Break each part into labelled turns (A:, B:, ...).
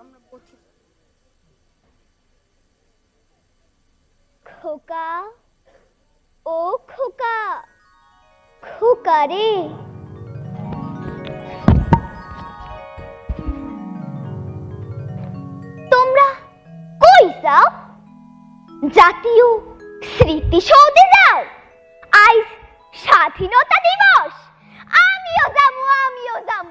A: আমরা বলছি
B: খোকা, ও খোকা খোকা রে। তোমরা কই যাও? জাতীয় স্মৃতিসৌধে যাও। আজ স্বাধীনতা দিবস। আমিও যাব আমিও যাব।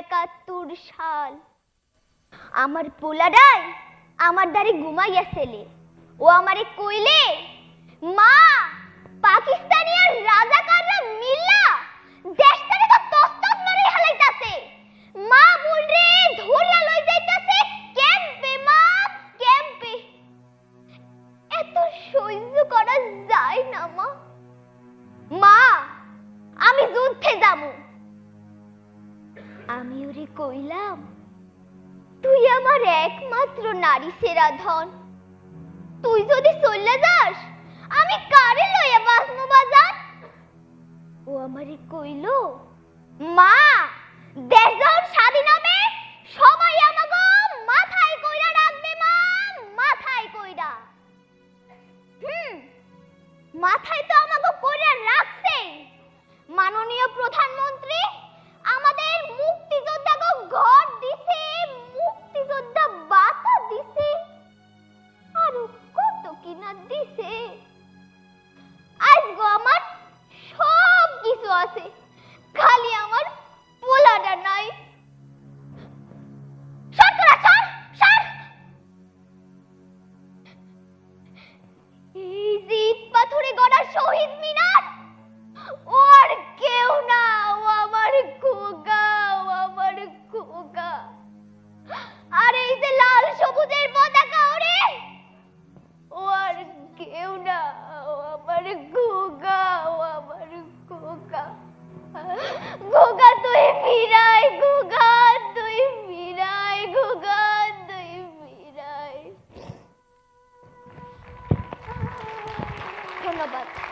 B: একাত্তর সাল। আমার পোলাডাই আমার দ্বারে ঘুমাইয়াছেলে ও আমারে কইলে, মা, পাকিস্তানি আর রাজাকাররা মিল্লা দেশটারে তো তস্তত মেরে হালাইতাছে। মা বুলরে ধরিয়া লই যাইতাছে। ক্যাম্পে, মা, ক্যাম্পে। এত সহ্য করা যায় না, মা। মা, আমি যুদ্ধে যাব। আমি ওরে কইলাম, তুই আমার একমাত্র নারী সেরা ধন। তুই যদি চলে যাস, আমি কারে লইয়া বাসমু বাজার ও আমারে কইল, মা দেশ যখন স্বাধীন হবে সবাই আমাকে মাথায় কইরা রাখবে, মা, মাথায় কইরা। হুম, মাথায় তো আমাকে কইরা রাখছে মাননীয় প্রধানমন্ত্রী মুক্তিযোদ্ধাকে ঘর দিছে, মুক্তিযোদ্ধা বাতা দিছে। আরও কত কিনা দিছে। আজগো আমার সব কিছু আছে। Baba.